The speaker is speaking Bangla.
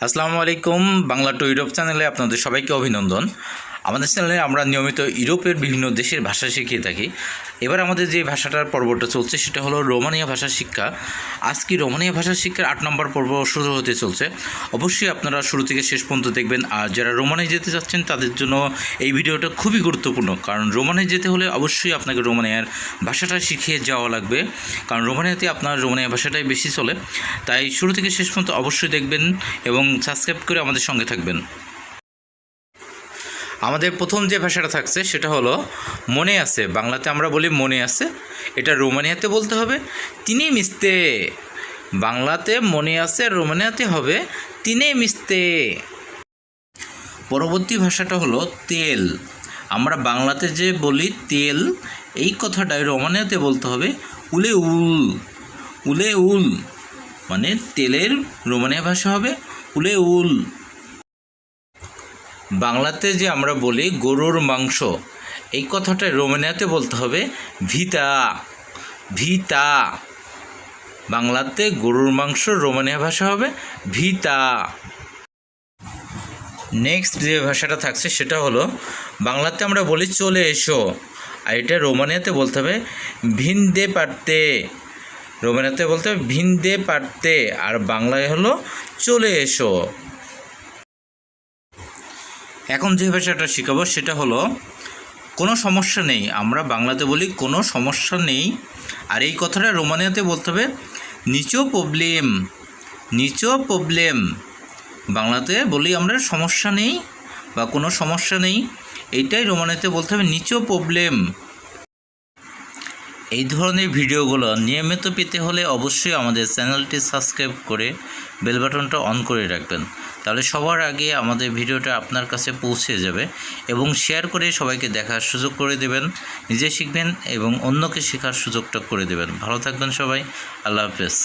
আসসালামু আলাইকুম বাংলা টু চ্যানেলে আপনাদের সবাইকে অভিনন্দন। আমাদের চ্যানেলে আমরা নিয়মিত ইউরোপের বিভিন্ন দেশের ভাষা শিখিয়ে থাকি। এবার আমাদের যে ভাষাটার পর্বটা চলছে সেটা হলো রোমানিয়া ভাষা শিক্ষা। আজকে রোমানিয়া ভাষা শিক্ষার আট নম্বর পর্ব শুরু হতে চলছে? অবশ্যই আপনারা শুরু থেকে শেষ পর্যন্ত দেখবেন, আর যারা রোমানিয়া যেতে চাচ্ছেন তাদের জন্য এই ভিডিওটা খুবই গুরুত্বপূর্ণ। কারণ রোমানিয়া যেতে হলে অবশ্যই আপনাকে রোমানিয়ার ভাষাটা শিখিয়ে যাওয়া লাগবে। কারণ রোমানিয়াতে আপনার রোমানিয়া ভাষাটাই বেশি চলে। তাই শুরু থেকে শেষ পর্যন্ত অবশ্যই দেখবেন এবং সাবস্ক্রাইব করে আমাদের সঙ্গে থাকবেন। আমাদের প্রথম যে ভাষাটা থাকছে সেটা হলো মনে আছে। বাংলাতে আমরা বলি মনে আছে। এটা রোমানিয়াতে বলতে হবে। তিনি মিস্তে বাংলাতে মনে আছে, রোমানিয়াতে হবে তিনে মিস্তে পরবর্তী ভাষাটা হলো তেল। আমরা বাংলাতে যে বলি তেল, এই কথাটাই রোমানিয়াতে বলতে হবে উলে উল। উলে উল মানে তেলের রোমানিয়া ভাষা হবে উলে উল। বাংলাতে যে আমরা বলি গরুর মাংস, এই কথাটা রোমানিয়াতে বলতে হবে ভিতা। ভিতা। বাংলাতে গরুর মাংস রোমানিয়া ভাষা হবে ভিতা। নেক্সট যে ভাষাটা থাকছে সেটা হলো, বাংলাতে আমরা বলি চলে এসো। আর এটা রোমানিয়াতে বলতে হবে ভিনদে পারতে। রোমানিয়াতে বলতে হবে ভিনদে পারতে। আর বাংলায় হলো চলে এসো। এখন যে ভাষাটা শেখাবো সেটা হলো, কোনো সমস্যা নেই, আমরা বাংলাতে বলি কোনো সমস্যা নেই। আর এই কথাটা রোমানিয়াতে বলতে হবে, নিচো প্রবলেম নিচো প্রবলেম। বাংলাতে বলি আমরা, সমস্যা নেই বা কোনো সমস্যা নেই। এইটাই রোমানিয়াতে বলতে হবে, নিচো প্রবলেম। এই ধরনের ভিডিওগুলো নিয়মিত পেতে হলে অবশ্যই আমাদের চ্যানেলটি সাবস্ক্রাইব করে বেল বাটনটা অন করে রাখবেন। তাহলে সবার আগে আমাদের ভিডিওটা আপনার কাছে পৌঁছে যাবে এবং শেয়ার করে সবাইকে দেখার সুযোগ করে দেবেন, নিজে শিখবেন এবং অন্যকে শেখার সুযোগটা করে দেবেন। ভালো থাকবেন সবাই। আল্লাহ হাফেজ।